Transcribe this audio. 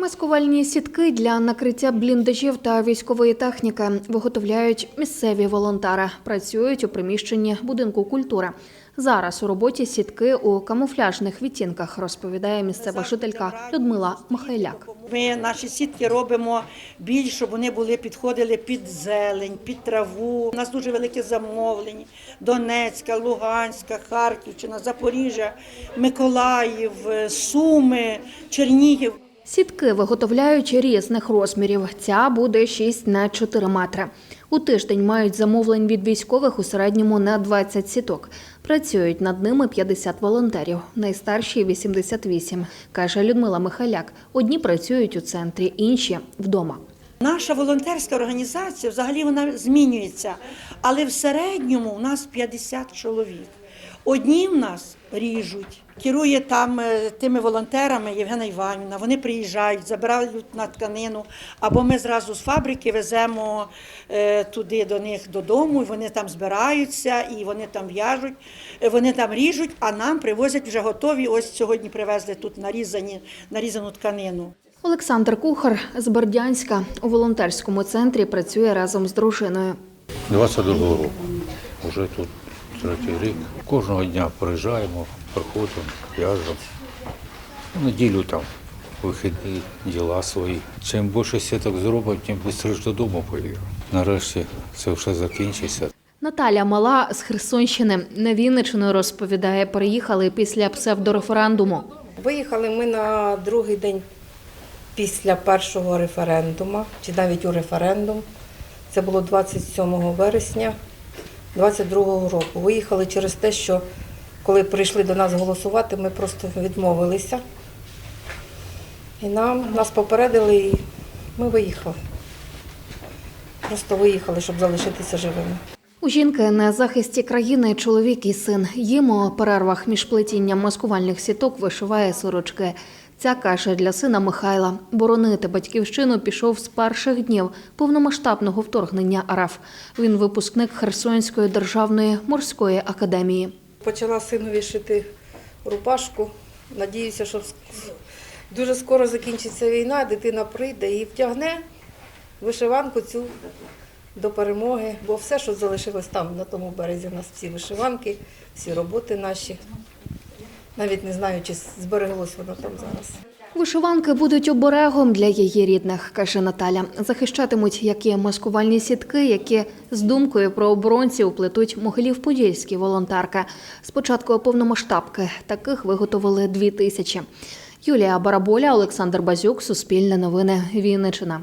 Маскувальні сітки для накриття бліндажів та військової техніки виготовляють місцеві волонтери. Працюють у приміщенні будинку культури. Зараз у роботі сітки у камуфляжних відтінках, розповідає місцева жителька Людмила Михайляк. Ми наші сітки робимо більш, щоб вони були підходили під зелень, під траву. У нас дуже велике замовлення. Донецька, Луганська, Харківщина, Запоріжжя, Миколаїв, Суми, Чернігів. Сітки виготовляють різних розмірів. Ця буде 6 на 4 метри. У тиждень мають замовлень від військових у середньому на 20 сіток. Працюють над ними 50 волонтерів, найстарші 88, каже Людмила Михайляк. Одні працюють у центрі, інші вдома. Наша волонтерська організація взагалі вона змінюється, але в середньому у нас 50 чоловік. Одні в нас ріжуть, керує там е, тими волонтерами Євгена Іванівна. Вони приїжджають, забирають на тканину, або ми зразу з фабрики веземо е, туди до них додому. і Вони там збираються і вони там в'яжуть, е, вони там ріжуть, а нам привозять вже готові. Ось сьогодні привезли тут нарізані, нарізану тканину. Олександр Кухар з Бердянська у волонтерському центрі працює разом з дружиною. 22 року. Вже тут третій рік. Кожного дня приїжджаємо, приходимо, в'яжемо. Неділю там вихідні діла свої. Чим більше сіток зробимо, тим швидше додому поїду. Нарешті це все закінчиться. Наталя Мала з Херсонщини на Вінниччину розповідає, приїхали після псевдореферендуму. Виїхали ми на другий день після першого референдуму, чи навіть у референдум. Це було 27 вересня 22 року. Виїхали через те, що коли прийшли до нас голосувати, ми просто відмовилися. І нам нас попередили, і ми виїхали. Просто виїхали, щоб залишитися живими. У жінки на захисті країни чоловік і син. Їм у перервах між плетінням маскувальних сіток вишиває сорочки. Ця каже для сина Михайла. Боронити батьківщину пішов з перших днів повномасштабного вторгнення РФ. Він випускник Херсонської державної морської академії. Почала синові шити рубашку. Надіюся, що дуже скоро закінчиться війна, дитина прийде і втягне вишиванку цю до перемоги. Бо все, що залишилось там, на тому березі, у нас всі вишиванки, всі роботи наші. Навіть не знаю, чи збереглось воно там зараз. Вишиванки будуть оберегом для її рідних, каже Наталя. Захищатимуть як і маскувальні сітки, які з думкою про оборонців плетуть могилів-подільські волонтерки. Спочатку повномасштабки таких виготовили дві тисячі. Юлія Бараболя, Олександр Базюк, Суспільне новини, Вінниччина.